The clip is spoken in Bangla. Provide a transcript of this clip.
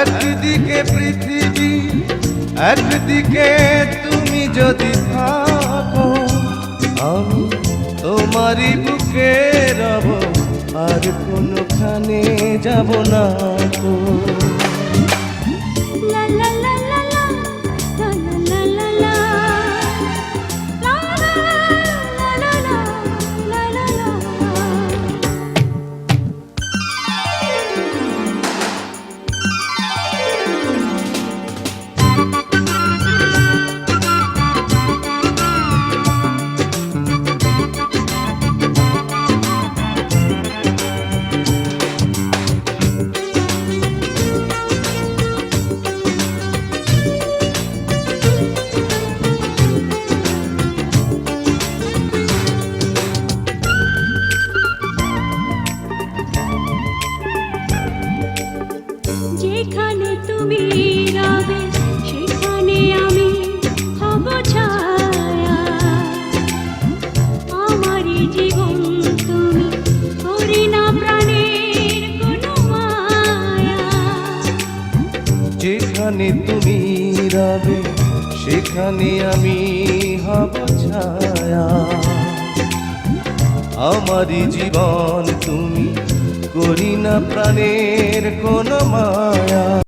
একদিকে পৃথিবী, একদিকে তুমি যদি থাকো, আমি তোমারই বুকে রব আর কোনখানে যাব না তো যেখানে তুমি রাবে, সেখানে আমি হব ছায়া। আমারই জীবন তুমি করি না প্রাণের কোনো মায়া।